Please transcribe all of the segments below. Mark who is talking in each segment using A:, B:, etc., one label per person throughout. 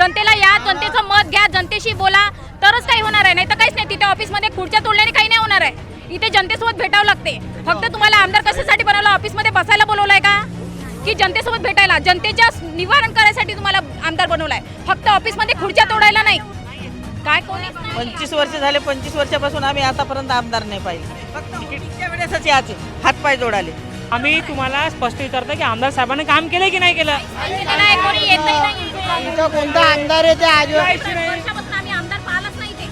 A: जनतेला या जनतेचं मत घ्या जनतेशी बोला. तरच काही होणार आहे. नाही तर काहीच नाही. तिथे ऑफिसमध्ये खुर्च्या तोडल्याने काही नाही होणार आहे. इथे जनतेसोबत भेटावं लागते. फक्त तुम्हाला आमदार कशासाठी बनवलं? ऑफिसमध्ये बसायला बोलवलंय का? की जनतेसोबत भेटायला? जनतेच्या निवारण करायसाठी तुम्हाला आमदार बनवलाय. फक्त ऑफिसमध्ये खुर्च्या तोडायला नाही. काय नाही.
B: पंचवीस वर्ष झाले. पंचवीस वर्षापासून आम्ही आतापर्यंत आमदार नाही पाहिले. फक्त तिकीटच्या वेळेसच याचे. हातपाय जोडाले.
C: आम्ही तुम्हाला स्पष्ट विचारतो की आमदार साहेबांनी काम केलं की नाही केलं?
A: नाही, कोणी येतही नाही.
D: तुमचा कोणता आमदार आहे ते आज?
A: वर्षापासून आम्ही आमदार पाहिलंच नाही ते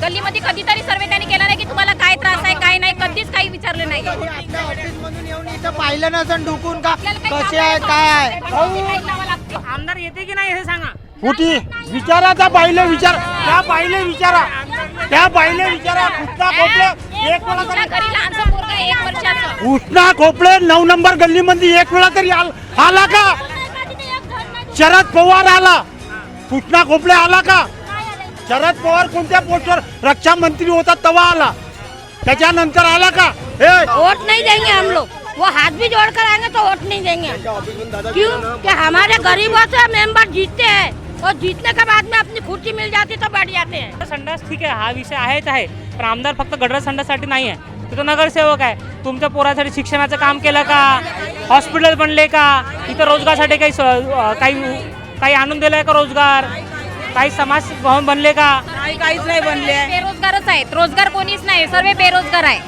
A: गल्लीमध्ये कधीतरी सर्वे त्यांनी केला नाही की तुम्हाला काय त्रास आहे काय नाही कधीच काही विचारले नाही.
D: आपल्या ऑफिस मधून येऊन इथं पाहिलं नसन ढुकून का? कसे आहे
A: नाही,
D: काय आहे.
C: आमदार येते की नाही हे सांगा.
E: कुठे विचारा त्या बाईले विचार. त्या बाईले विचारा. त्या बाईले विचारा. कृष्णा खोपडे एक वेळा
A: तुमच्या घरी लहानसं पोरगं आहे, एक वर्षाचं.
E: कृष्णा खोपडे नऊ नंबर गल्लीमध्ये एक वेळा तरी आल- आला का? शरद पवार आला. कृष्णा खोपडे आला का? शरद पवार कोणत्या पोस्टवर रक्षा मंत्री होता तेव्हा आला? त्याच्यानंतर आला का? हे!
F: वोट नहीं देंगे हम लोग. वो हाथ भी जोड़ कर आएंगे तो वोट नहीं देंगे. क्यों? कि हमारे गरीबों से मेंबर जीतते हैं और जीतने के बाद में अपनी खुर्ची मिल जाती तो बैठ जाते हैं।
C: संडास ठीक आहे हा विषय आहेच आहे. पण आमदार फक्त गडर संडाससाठी नाही आहे. तिथं नगरसेवक आहे. तुमच्या पोरासाठी शिक्षणाचं काम केलं का? हॉस्पिटल बनले का? इथं रोजगारसाठी काही काही काही आणून दिलाय का रोजगार? काही समाज भवन बनले का?
B: काही काहीच नाही बनले. आहे
A: बेरोजगारच आहेत. रोजगार कोणीच नाही. सर्व बेरोजगार आहे.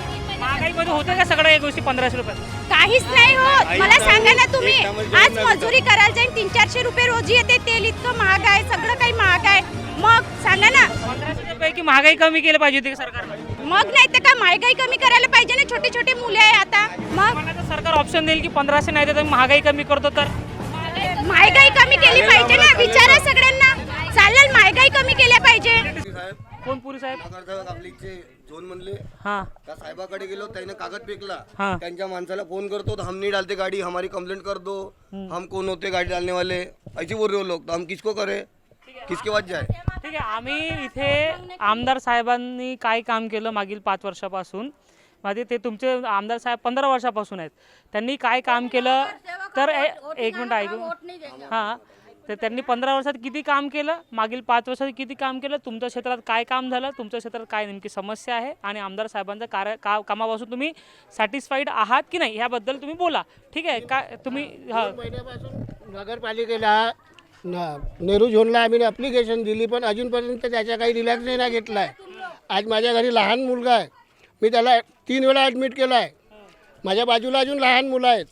C: महागाईमध्ये होते का सगळ्या या गोष्टी पंधराशे रुपये?
F: काहीच नाही होत मला सांगा ना तुम्ही. आज मजुरी करायला जाईन तीन चारशे रुपये रोजी येते. तेल इतकं महाग आहे सगळं काही महाग आहे. मग सांगा ना.
C: पंधराशे रुपये महागाई कमी केली पाहिजे होती का सरकारने?
F: मग नाही तर का महागाई कमी करायला पाहिजे ना छोटे छोटे मुले आहे आता. मग?
C: मला तर सरकार ऑप्शन देईल की पंधराशे नाही तर महागाई कमी करतो तर.
F: महागाई कमी केली पाहिजे ना विचारा सगळ्यांना. चालेल महागाई कमी केल्या पाहिजे.
C: कोण पुरी साहेब
G: नगरसेवक आपलीचे झोन म्हणले.
C: हां.
G: त्या साहेबाकडे गेलो त्याने कागद फेकला.
C: हाँ.
G: त्यांच्या माणसाला फोन करतो तो हम नहीं डालते गाड़ी हमारी कंप्लेंट कर दो हम कौन होते गाड़ी डालने वाले ऐसे बोल रहे हो लोग तो हम किसको करें? किसके बाद जाए
C: ठीक आहे आम्ही इथे आमदार साहेबांनी काय काम केलं मागील पाच वर्षापासून? म्हणजे ते तुमचे आमदार साहेब पंधरा वर्षापासून आहेत. त्यांनी काय काम केलं? तर ए- एक मिनिट ऐकून हां. तर त्यांनी पंधरा वर्षात किती काम केलं? मागील पाच वर्षात किती काम केलं? तुमच्या क्षेत्रात काय काम झालं? तुमच्या क्षेत्रात काय नेमकी समस्या आहे? आणि आमदार साहेबांच्या कार्य का कामापासून तुम्ही सॅटिस्फाईड आहात की नाही? ह्याबद्दल तुम्ही बोला. ठीक आहे का तुम्ही हां.
D: महिन्यापासून नगरपालिकेला न- नेहरू झोनला आम्ही अप्लिकेशन दिली पण अजूनपर्यंत त्याचा काही रिलॅक्स नाही ना घेतला आहे आज माझ्या घरी लहान मुलगा आहे. मी त्याला तीन वेळा ॲडमिट केला आहे माझ्या बाजूला अजून लहान मुलं आहेत.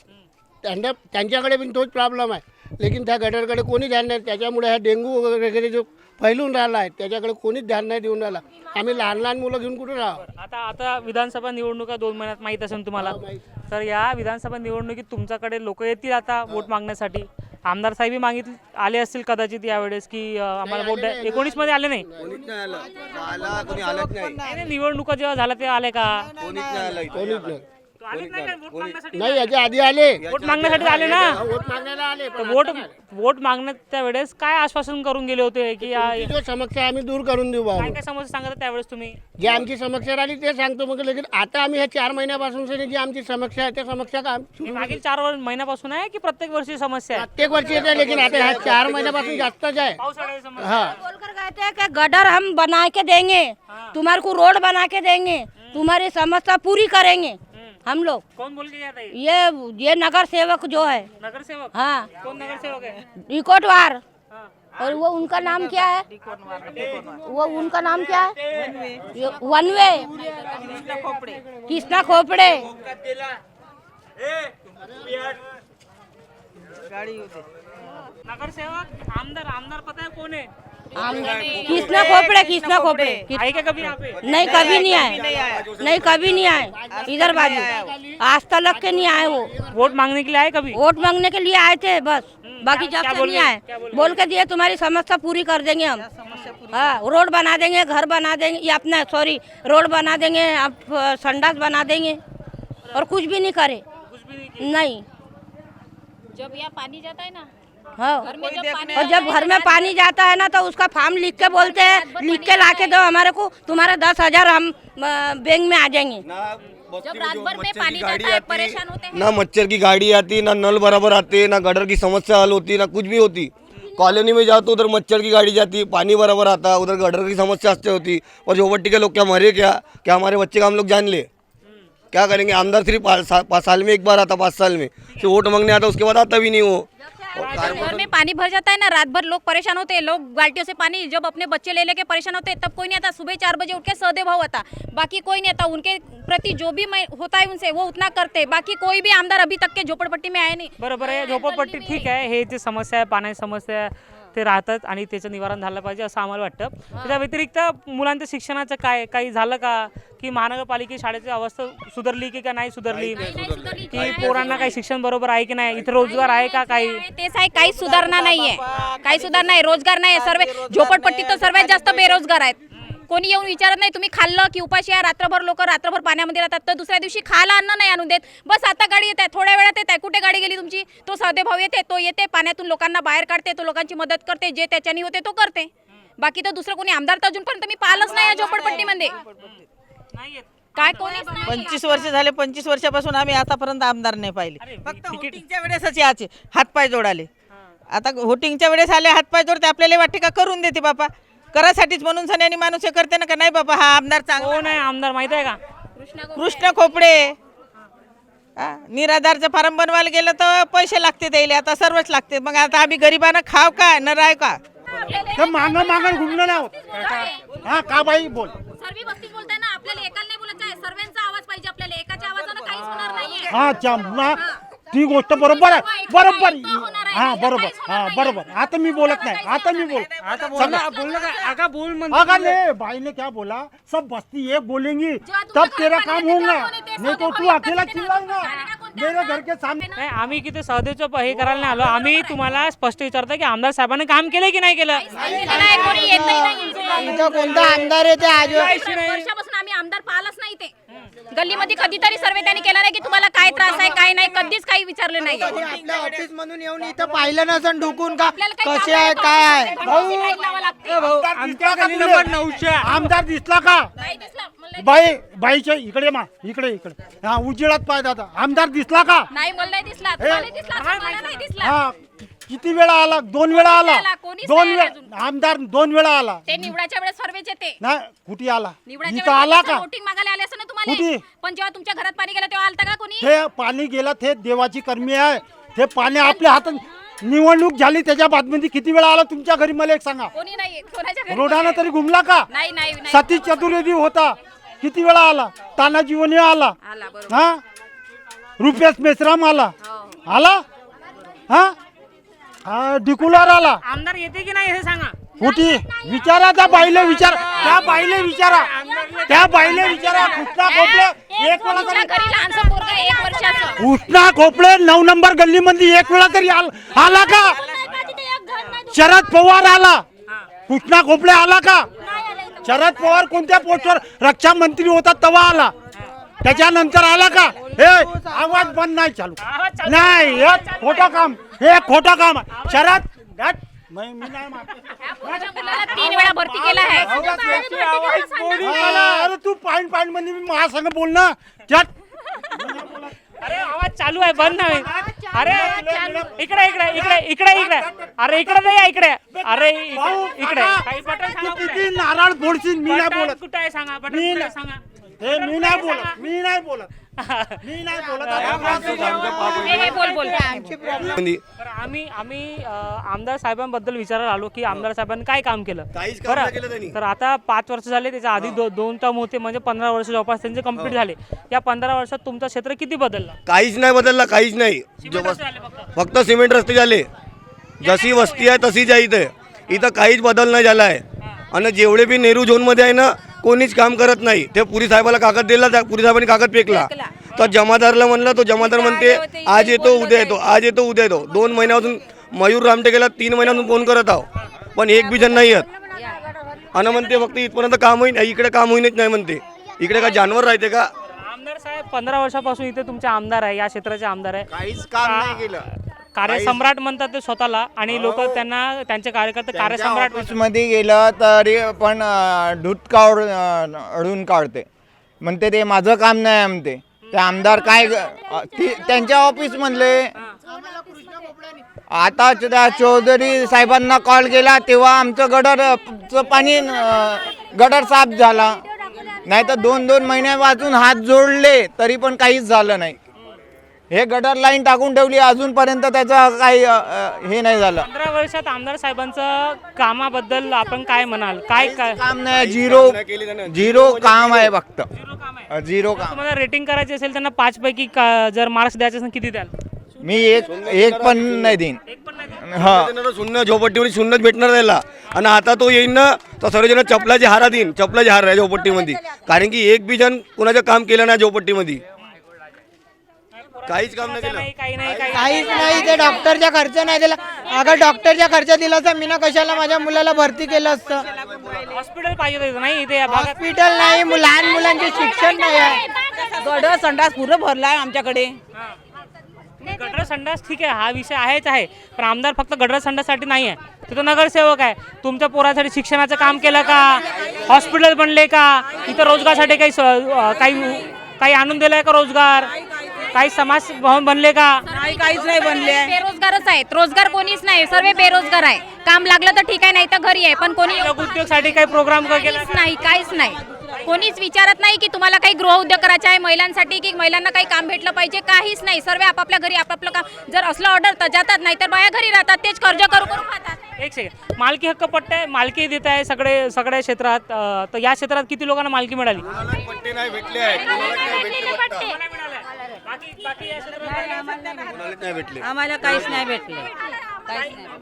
D: त्यांना त्यांच्याकडे पण तोच प्रॉब्लेम आहे. लेकिन त्या गटरकडे कोणी ध्यान नाही. त्याच्यामुळे हा डेंगू वगैरे जो फैलून राहिला आहे त्याच्याकडे कोणीच ध्यान नाही देऊन राहिला. आम्ही लहान लहान मुलं घेऊन कुठे राहावं?
C: आता आता विधानसभा निवडणुका दोन महिन्यात माहीत असेल तुम्हाला. तर या विधानसभा निवडणुकीत तुमच्याकडे लोक येतील आता वोट मागण्यासाठी? आमदार साहेबही मागितले आले असतील कदाचित यावेळेस की आम्हाला वोट द्या एकोणीसमध्ये आले नाही?
G: कोणीच नाही आलं. आला कोणी आलंच नाही.
C: नाही, नाही, निवडणुका जेव्हा झाल्या तेव्हा आले का?
G: कोणीच नाही आलं इथे.
D: नाही याच्या आधी आले.
C: वोट मागण्यासाठी आले ना?
D: वोट मागायला आले
C: तर वोट वोट मागण्याच्या वेळेस काय आश्वासन करून गेले होते की या-
D: ती जो समस्या आम्ही दूर करून देऊ
C: काय
D: बाबा
C: काय समस्या सांगत त्यावेळेस तुम्ही?
D: जी आमची समस्या राहिली ते सांगतो मग. लेकिन आता आम्ही ह्या चार महिन्यापासून से जी आमची समस्या आहे त्या समस्या काम
C: ही मागील चार वर- महिन्यापासून आहे की प्रत्येक वर्षी समस्या आहे?
D: प्रत्येक वर्षी येते लेकिन आता ह्या चार महिन्यापासून जास्तच आहे.
C: पावसाळ्याची समस्या.
D: हा.
F: बोलकर कहते हैं कि गटर हम बना के देंगे तुम्हारे को रोड बना के देंगे तुम्हारी समस्या पूरी करेंगे। हम लोग।
C: कौन बोल के जाता है
F: ये? ये नगर सेवक जो है।
C: नगर सेवक?
F: हाँ।
C: कोण नगर सेवक है?
F: रिकोटवार
C: हाँ.
F: और वो उनका नाम क्या है? वो उनका नाम क्या है? वन वे कृष्णा खोपड़े।
B: गाडी
C: नगर सेवक आमदार आमदार पता है कौन है?
F: कृष्णा खोपड़े कृष्णा खोपड़े।
C: आए क्या कभी यहाँ पे?
F: नहीं कभी नहीं आए। नहीं कभी नहीं आए। इधर बाजू। आज तक के नहीं आए वो।
C: वोट मांगने के लिए आए कभी?
F: वोट मांगने के लिए आए थे बस। बाकी
C: क्या-
F: जब से
C: बोल
F: नहीं
C: के-
F: आए।
C: बोल के?
F: दिए तुम्हारी समस्या पूरी कर देंगे हम। हाँ रोड बना देंगे घर बना देंगे ये अपना सॉरी रोड बना देंगे आप संडास बना देंगे। और कुछ भी नहीं करे।
C: कुछ भी नहीं
F: नहीं।
A: जब यहाँ पानी जाता है ना
F: हाँ। और जब घर में पानी जाता है ना तो उसका फॉर्म लिख के बोलते हैं लिख के ला के दो हमारे को तुम्हारे दस हज़ार हम बैंक में आ जाएँगे।
G: ना
A: जब रात भर में
G: मच्छर
A: पानी
G: की गाड़ी
A: जाता है परेशान होते हैं।
G: ना मच्छर की गाड़ी आती ना नल बराबर आते ना गटर की समस्या हल होती ना कुछ भी होती। कॉलोनी में जाओ तो उधर मच्छर की गाड़ी जाती है पानी बराबर आता उधर गटर की समस्या अच्छी होती। और झोपट्टी के लोग क्या मरे क्या? क्या हमारे बच्चे का हम लोग जान ले? क्या करेंगे? आमदार सिर्फ़ पाँच साल में एक बार आता पाँच साल में। फिर वोट मांगने आता उसके बाद आता भी नहीं वो।
A: घर में पानी भर जाता है ना रात भर लोग परेशान होते हैं लोग बाल्टियों से पानी जब अपने बच्चे ले लेके परेशान होते हैं तब कोई नहीं आता। सुबह चार बजे उठ के सौदे भाव आता बाकी कोई नहीं आता। उनके प्रति जो भी मैं होता है उनसे वो उतना करते हैं। बाकी कोई भी आमदार अभी तक के झोपड़पट्टी में आए नहीं।
C: बरोबर आहे झोपडपट्टी ठीक आहे हे जे समस्या आहे पाण्याची समस्या आहे, ते राहतात आणि त्याचं निवारण झालं पाहिजे असं आम्हाला वाटतं. त्याच्या व्यतिरिक्त मुलांच्या शिक्षणाचं काय काही झालं का? की महानगरपालिके शाळेची अवस्था सुधारली की का नाही सुधारली? की पोरांना काही शिक्षण बरोबर आहे की नाही? इथे रोजगार आहे का काही?
A: तेच आहे काही सुधारणा नाहीये. काही सुधारणा नाही. रोजगार नाही. सर्व झोपडपट्टी तर सर्वात जास्त बेरोजगार आहेत. कोणी येऊन विचारत नाही तुम्ही खाल्लं की उपाशी आहे रात्रभर लोक रात्रभर पाण्यामध्ये राहतात तर दुसऱ्या दिवशी खायला अन्न नाही आणून देत. बस आता गाडी येत आहे थोड्या वेळात येत. आहे कुठे गाडी गेली तुमची? तो सौदे भाव येते तो येते पाण्यातून लोकांना बाहेर काढते तो लोकांची मदत करते जे त्याच्यानी होते तो करते. बाकी तर दुसरं कोणी आमदार तर अजूनपर्यंत मी पाहिलंच नाही या झोपडपट्टीमध्ये. काय कोणीच नाही
B: पंचवीस वर्ष झाले पंचवीस वर्षापासून आम्ही आतापर्यंत आमदार नाही पाहिले. फक्त होटिंगच्या वेळेसच याचे हातपाय जोडाले. आता होटिंगच्या वेळेस आले हातपाय जोडते आपल्याला वाटते का करून देते बापा? करासाठीच म्हणून सन्यानी माणूस हे करते ना का नाही बाबा हा आमदार चांगला
C: कोण आहे. आमदार माहीत आहे का?
B: कृष्ण खोपडे. हा, निराधारचं फार्म बनवायला गेलं तर पैसे लागते द्यायला आता सर्वच लागते. मग आता आम्ही गरिबांना खाव का न राय का?
E: ते मागं मागं घुमलं नाही होत. हा का बाई बोल.
A: सर्व वस्ती बोलताय ना आपल्याला एकाला नाही बोलायचं आहे. सर्वांचा आवाज पाहिजे आपल्याला. एकाच्या आवाजानं काहीच होणार नाहीये.
E: हा चा ती गोष्ट बरोबर आहे. बरोबर. हा बरोबर. हा बरोबर. आता मी बोलत नाही. आता मी बोल.
C: आता बोल आगा
E: अगर ले भाई ने क्या? बोला सब बस्ती एक बोलेंगी. तब तेरा काम होगा नहीं तो तू अकेला चिल्लाएगा. मेरे घर के सामने
C: नाही आम्ही किती सहदेचं प- हे करायला नाही आलो. आम्ही तुम्हाला स्पष्ट विचारतो की आमदार साहेबांनी काम केलं की नाही केलं?
A: नाही, कोणी येतही नाही. इथे.
D: कोणता आमदार आहे ते आज
A: वर्षापासून आम्ही आमदार पाहिलंच नाही ते. गल्लीमध्ये कधीतरी सर्वे त्यांनी केला नाही की तुम्हाला काय त्रास आहे काय नाही कधीच काही विचारले नाही.
D: आपल्या ऑफिस मधून येऊन इथं पाहिलं नसन ढुकून का?
A: आपल्याला काही
D: कसे आहे काय आहे?
A: लागते.
E: आमदार दिसला का तुले? आमदार दिसला का?
A: नाही दिसलं. म्हणलं,
E: बाई बाईच्या इकडे मा इकडे इकडे. हा उजेडात पाहिजे आता आमदार दिसला का?
A: नाही मला नाही दिसला. तुम्हाला नाही दिसला.
E: हा किती वेळा आला? दोन वेळा आला.
A: आला, कोणीच
E: दोन
A: नाही
E: वेळा आमदार दोन वेळा आला.
A: ते निवडाच्या वेळेस सर्वेचे ते.
E: नाही कुठे आला?
A: निवडाच्या
E: इथं आला
A: वेळेस
E: का?
A: वोटिंग मागायला आले असं ना
E: कुठे?
A: तुम्हाला पण जेव्हा तुमच्या घरात पाणी गेलं तेव्हा आलता का कोणी?
E: हे पाणी गेलं ते देवाची कर्मी आहे. ते पाणी आपल्या हातात निवडणूक झाली त्याच्या बातमीमध्ये किती वेळा आला तुमच्या घरी? मला एक सांगा.
A: कोणी नाही कोणाच्या घरी
E: रोडानं तरी घुमला का?
A: नाही नाही नाही.
E: सतीश चतुर्वेदी होता. किती वेळा आला? तानाजी वने आला.
A: आला बरोबर.
E: हा? रुपेश मेश्राम आला.
A: हो.
E: आला? हा? हा डिकुलार आला
C: आमदार येते की नाही हे सांगा.
E: कुठे विचारा त्या बाईले विचार. त्या बाईले विचारा. त्या बाईले विचारा. कृष्णा खोपडे एक वेळा
A: तुमच्या
E: तरी
A: घरी लहानसं पोरगं आहे, एक वर्षाचं
E: कृष्णा खोपडे नऊ नंबर गल्लीमध्ये एक वेळा तरी आल- आला का? शरद पवार आला. कृष्णा खोपडे आला का? शरद पवार कोणत्या पोस्टवर रक्षा मंत्री होता तेव्हा आला? त्याच्यानंतर आला का? हे आवाज बंद नाही चालू. नाही हे खोटं काम. हे खोटं काम आहे. शरद गट. मी मी नाही मारत.
A: माझ्या मुलाला तीन वेळा भरती केला आहे.
E: हा, अरे तू पाईन पाईन मध्ये मी महासंघ बोल ना. चट
C: अरे आवाज चालू आहे. बंद नाही. अरे इकडे इकडे इकडे इकडे इकडे. अरे इकडे नाही या इकडे. अरे
E: भाऊ,
C: इकडे. इकडे
E: काका,
C: काही बटन
E: तू
C: सांगा कुठे?
E: किती नारळ फोडशील? मी नाही
C: बटन
E: बोलत.
C: कुठे आहे सांगा? बटन
E: मी
C: कुठे आहे
E: नाही-
C: सांगा?
E: हे मी नाही बोलत. मी नाही बोलत. मी नाही बोलत
A: हे बोल बोल.
G: मध्ये
C: बरं, आम्ही आम्ही अं, आमदार साहेबांबद्दल विचारायला आलो की आमदार साहेबांनी काय काम केलं?
G: काहीच काम नाही केलं
C: बरं
G: त्यांनी.
C: तर आता पाच वर्ष झाले त्याच्या आधी दो- दोन टर्म होते म्हणजे पंधरा वर्ष जवळपास त्यांचे कंप्लीट झाले. या पंधरा वर्षात तुमचं क्षेत्र किती बदललं?
G: काहीच नाही बदलला काहीच नाही. फक्त. सिमेंट रस्ते झाले. जशी वस्ती आहे तशीच आहे इथे. इथं काहीच बदल नाही झाला आहे आणि जेवढे बी नेहरू झोनमध्ये आहे ना कोणीच काम करत नाही. ते पुरी साहेबाला कागद दिला त्या पुरी साहेबांनी कागद फेकला. तर जमादारला म्हणलं तो जमादार म्हणते आज येतो उद्या येतो आज येतो उद्या येतो. दोन महिन्यापासून मयूर रामटेकेला तीन महिन्यापासून फोन करत आहो? पण एक बी जण नाही येत. आणि म्हणते फक्त इथपर्यंत काम होईन इकडे काम होईनच नाही म्हणते. इकडे का जानवर राहते का?
C: आमदार साहेब पंधरा वर्षापासून इथे तुमचे आमदार आहे या क्षेत्राचे आमदार आहे.
H: काहीच काम नाही केलं.
C: कार्यसम्राट म्हणतात ते स्वतःला आणि लोक त्यांना त्यांचे कार्यकर्ते कार्यसम्राट.
H: मध्ये गेलं तरी पण काढ अडून काढते. म्हणते ते माझं काम नाही म्हणते. ते आमदार काय ती- त्यांच्या ऑफिस मधले आता त्या चौधरी साहेबांना कॉल केला तेव्हा आमचं गडरचं पाणी अं, गडर साफ झाला. नाही तर दोन दोन महिन्यापासून हात जोडले तरी पण काहीच झालं नाही. हे गटर लाईन टाकून ठेवली अजूनपर्यंत त्याचं काही अं, अं, हे नाही झालं.
C: पंधरा वर्षात आमदार साहेबांचं कामाबद्दल आपण काय म्हणाल? काय काय?
H: काम नाही झिरो झिरो काम आहे फक्त.
C: काम आहे.
H: झिरो काम.
C: तुम्हाला रेटिंग करायची असेल त्यांना पाच पैकी का- जर मार्क्स द्यायचे असेल किती द्याल?
H: मी एक एक पण नाही देईन.
C: एक पण नाही
H: हा.
G: देणार शून्य झोपट्टीमध्ये शून्यच भेटणार त्याला आणि आता तो येईन ना तर सर्वजण चपलाचे हारा देईन चपलाचे हार आहे झोपट्टीमध्ये कारण की एक बी जण कुणाचं काम केलं नाही झोपट्टीमध्ये काहीच काम नाही केलं.
C: नाही काही नाही काही
I: काहीच नाही ते डॉक्टरचा खर्च नाही दिला. अगर डॉक्टरचा खर्च दिला तर मी ना कशाला माझ्या मुलाला भरती केलं असतं?
C: हॉस्पिटल पाहिजे होतं नाही इथे या भागात.
I: हॉस्पिटल नाही मु- लहान मुलांचे शिक्षण नाही आहे.
B: गड संडास पुरं भरला आहे आमच्याकडे
C: गटर संडास ठीक आहे हा विषय आहेच आहे. पण आमदार फक्त गटर संडाससाठी नाही आहे तो नगरसेवक आहे. तुमच्या पोरासाठी शिक्षणाचं काम केलं का? हॉस्पिटल बनले का? इथं रोजगारसाठी काही स- अं, काही काही आणून दिलाय का रोजगार? काही समाज भवन बनले का?
B: नाही काहीच नाही बनले. आहे
A: बेरोजगारच आहेत. रोजगार कोणीच नाही. सर्व बेरोजगार आहे. काम लागलं तर ठीक आहे नाही तर घरी आहे. पण कोणी
C: उद्योगसाठी काही प्रोग्राम केला?
A: काहीच नाही काहीच नाही. कोणीच विचारत नाही की तुम्हाला काही गृह उद्योग करायचा आहे महिलांसाठी की महिलांना काही काम भेटलं पाहिजे? काहीच नाही. सर्व आपापल्या घरी आपापलं काम. जर असलं ऑर्डर तर जातात नाही तर बाया घरी राहतात. तेच कर्ज करू करू खातात.
C: एक सेकंड मालकी हक्क पट्टे आहे. मालकी देत आहे सगळे सगळ्या क्षेत्रात. अं, तर या क्षेत्रात किती लोकांना मालकी मिळाली?
G: पट्टे नाही भेटले आहे. नाही भेटले.
B: आम्हाला काहीच नाही भेटले.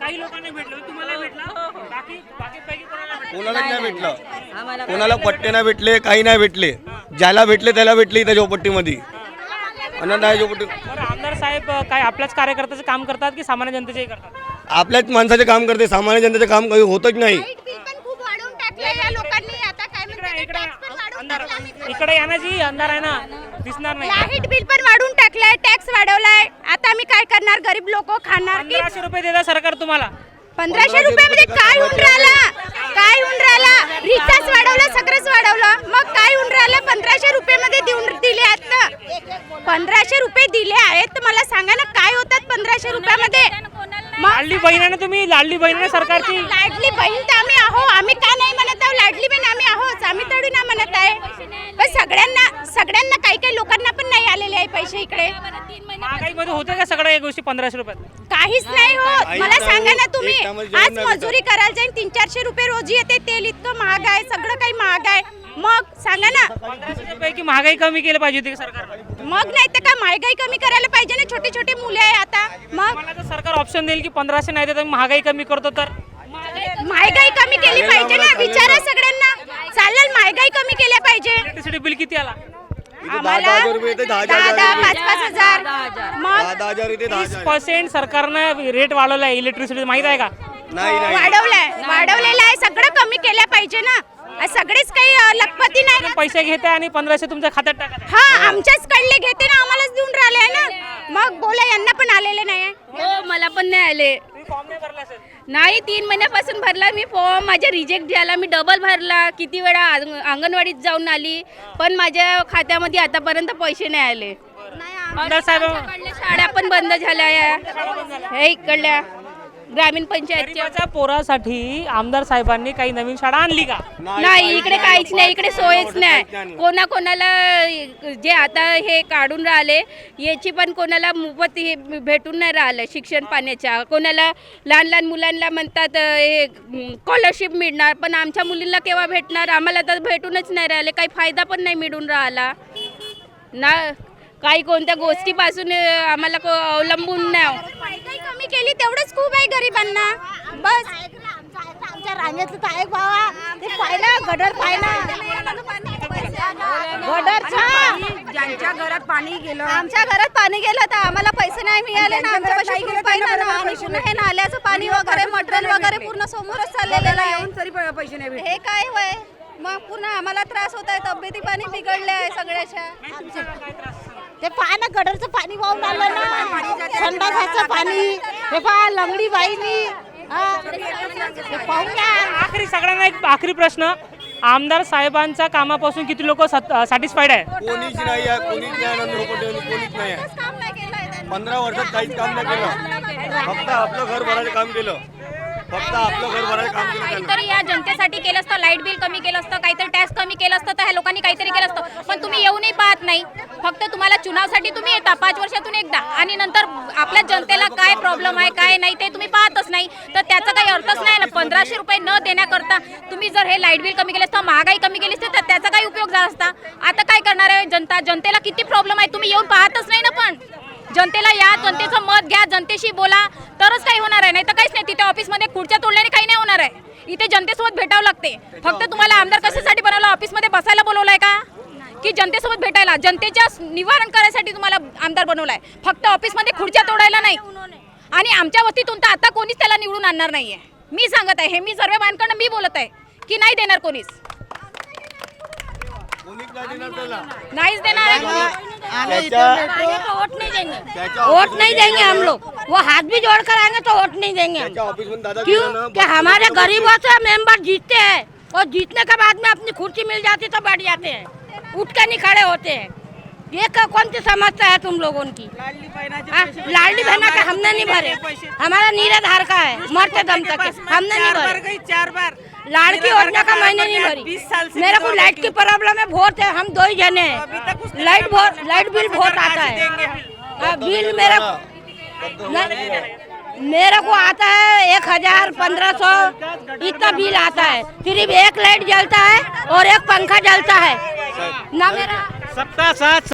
C: काही लोकांना भेटलं. तुम्हाला भेटलं? बाकी बाकी पैकी कोणाला भेटलं?
G: कोणालाच नाही भेटलं. कोणाला पट्टे नाही भेटले काही नाही भेटले. ज्याला भेटले त्याला भेटले इथं झोपट्टीमध्ये. आणि नाही झोपट्टी
C: बरं आमदार साहेब अं, काय आपल्याच कार्यकर्त्याचं काम करतात की सामान्य जनतेचेही करतात?
G: आपल्याच माणसाचे काम करते. सामान्य जनतेचे काम काही होतच नाही.
C: इकडे अंधार इकडे या ना जी अंधार आहे ना. दिसणार नाही.
F: लाइट बिल पण वाढून टाकलंय टॅक्स वाढवलाय. आता आम्ही काय करणार? गरीब लोक खाणार. की
C: पंधराशे रुपये देतात सरकार तुम्हाला.
F: पंधराशे रुपयामध्ये काय होऊन राहिला काय होऊन राहिला रिचार्ज वाढवला सगळंच वाढवलं. मग काय होऊन राहिलं पंधराशे रुपयामध्ये देऊन दिले आहेत पंधराशे रुपये दिले आहेत. तर मला सांगा ना काय होतात पंधराशे रुपयामध्ये?
C: लाडली ना तुम्ही लाडली बहीण आहे सरकारची.
F: लाडली बहीण तर आम्ही आहो. आम्ही का नाही म्हणत आहो? लाडली बहीण आम्ही तरी ना म्हणत आहे. पण सगळ्यांना सगळ्यांना काही काही लोकांना पण नाही आलेले आहे पैसे इकडे.
C: महागाईमध्ये होतं का सगळ्या या गोष्टी पंधराशे रुपयात?
F: काहीच नाही होत
G: काहीच
F: मला
G: नाही
F: सांगा ना. तुम्ही आज. मजुरी करायला जाईन तीन चारशे रुपये रोजी येते तेल इतकं महाग आहे सगळं काही महाग आहे. मग सांगा ना.
C: पंधराशे महागाई कमी केली पाहिजे होती का सरकारने?
F: मग नाही तर का महागाई कमी करायला पाहिजे ना छोटे छोटे मुले आहे आता. मग
C: मला तर सरकार ऑप्शन देईल की पंधराशे नाही देत आम्ही महागाई कमी करतो तर?
F: महागाई कमी केली पाहिजे ना विचारा सगळ्यांना. चालेल महागाई कमी केल्या पाहिजे.
C: इलेक्ट्रिसिटी बिल किती आला?
G: दहा दहा रुपये.
F: पाच पाच हजार. मग
C: तीस पर्सेंट सरकारनं रेट वाढवला आहे इलेक्ट्रिसिटी माहीत आहे का?
G: नाही नाही.
F: वाढवलाय वाढवलेलं आहे. सगळं कमी केल्या पाहिजे ना. सगळेच काही अं, लखपती नाही ना.
C: पैसे घेते आणि पंधराशे तुमच्या खात्यात टाकत आहे.
F: हा आमच्याच कडले घेते ना. आम्हालाच देऊन राहिले ना. मग बोला यांना पण आलेले नाही
A: हो मला पण नाही आले.
C: तुम्ही फॉर्म नाही भरला असेल.
A: नाही तीन महिन्यापासून भरला मी फॉर्म माझ्या रिजेक्ट झाला. मी डबल भरला. किती वेळा अंग- अंगणवाडीत जाऊन आली. पण माझ्या खात्यामध्ये आतापर्यंत पैसे नाही आले. शाळा पण बंद झाल्या. या हे इकडल्या. ग्रामीण पंचायतच्या
C: गरीबाच्या पोरासाठी आमदार साहेबांनी काही नवीन शाळा आणली का?
A: नाही इकडे काहीच नाही इकडे सोयच नाही. कोणा कोणाला जे आता हे काढून राहिले याची पण कोणाला मोफत हे भेटून नाही राहिलं शिक्षण पाण्याच्या. कोणाला लहान लहान मुलांना म्हणतात अं, हे स्कॉलरशिप मिळणार पण आमच्या मुलींना केव्हा भेटणार? आम्हाला तर भेटूनच नाही राहिले काही फायदा पण नाही मिळून राहिला. ना काही कोणत्या गोष्टीपासून अं, आम्हाला को- अवलंबून नाही.
F: केली तेवढंच खूप आहे गरिबांना. बस. आमच्या रांगेतलं तर बाबा ते पाहिलं गडर पाहिलं
I: ज्यांच्या घरात पाणी गेलं.
F: आमच्या घरात पाणी गेलं तर आम्हाला पैसे नाही मिळाले ना. आमच्या पैसे पूर्ण पाहिलं ना. आणि पूर्ण हे नाल्याचं पाणी वगैरे मटेरियल वगैरे पूर्ण समोरच चाललेलं आहे
I: तरी पैसे नाही
F: हे काय वय मग पुन्हा आम्हाला त्रास होत आहे. तब्येती पाणी बिघडले आहे सगळ्याच्या. ते पहा ना गडरचं पाणी वाहून आलं ना. संडासाचं पाणी. हे पहा लंगडी बाईनी. पाहून घ्या.
C: आखरी सगळ्यांना एक आखरी प्रश्न. आमदार साहेबांच्या कामापासून किती लोक सॅटिस्फाईड आहे?
G: कोणीच नाही आहे कोणीच नाही आनंद झोपट्टीमध्ये कोणीच नाही आहे.
F: काम नाही केलं आहे त्यांनी.
G: पंधरा वर्षात काहीच काम नाही केलं. फक्त आपलं घर भरायचं काम केलं. फक्त आपलं घर भरायचं काम केलं त्यांनी.
A: काहीतरी या जनतेसाठी केलं असतं लाइट बिल कमी केलं असतं काहीतरी टॅक्स कमी केलं असतं तर ह्या लोकांनी काहीतरी केलं असतं. पण तुम्ही येऊनही पाहत नाही. फक्त तुम्हाला चुनावसाठी तुम्ही येता पाच वर्षातून एकदा. आणि नंतर आपल्या जनतेला काय प्रॉब्लेम आहे काय नाही ते तुम्ही पाहतच नाही. तर त्याचा काही अर्थच नाही ना. पंधराशे रुपये न देण्याकरता तुम्ही जर हे लाइट बिल कमी केले असतं महागाई कमी केली असते तर त्याचा काही उपयोग झाला असता. आता काय करणार आहे जनता? जनतेला किती प्रॉब्लेम आहे? तुम्ही येऊन पाहतच नाही ना पण. जनतेला या जनतेचं मत घ्या जनतेशी बोला. तरच काही होणार आहे. नाही तर काहीच नाही. तिथे ऑफिसमध्ये खुर्च्या तोडल्याने काही नाही होणार आहे. इथे जनतेसोबत भेटावं लागते. फक्त तुम्हाला आमदार कशासाठी बनवलं? ऑफिसमध्ये बसायला बोलवलं आहे का? की जनतेसोबत भेटायला जनतेच्या निवारण करायसाठी तुम्हाला आमदार बनवलाय. फक्त ऑफिसमध्ये खुर्च्या तोडायला नाही. आणि आमच्या वतीतून तर आता कोणीच त्याला निवडून आणणार नाहीये. मी सांगत आहे हे मी सर्व बांधकडनं मी बोलत आहे की नाही देणार कोणीच.
G: कोणीच नाही देणार त्याला.
A: नाहीच देणार आहे कोणी.
J: वोट नहीं देंगे वोट नहीं देंगे हम लोग वो हाथ भी जोड़ कर आएंगे तो वोट नहीं देंगे हम क्यों? कि हमारे गरीबों से मेंबर जीतते हैं? और जीतने के बाद में अपनी कुर्सी मिल जाती तो बैठ जाते हैं। उठ कर नहीं खड़े होते हैं। ये क- कौन सी समस्या है तुम लोगों की?
B: लाडली
J: हाँ, बहना का हमने नहीं भरे। हमारा नीराधार का है मरते दम तक। हमने नहीं भरे।
B: चार बार।
J: लाड़की योजना का मैंने नहीं भरी।
B: बीस साल से
J: मेरे को लाइट की प्रॉब्लम है बहुत है हम दो ही जने हैं। लाइट बहुत लाइट बिल बहुत आता। है। हाँ, बिल मेरा मेरे को आता है एक हज़ार पंद्रह सौ। इतना बिल आता है। सिर्फ़ एक लाइट जलता है और एक पंखा जलता है। ना मेरा
C: सत्ता साथ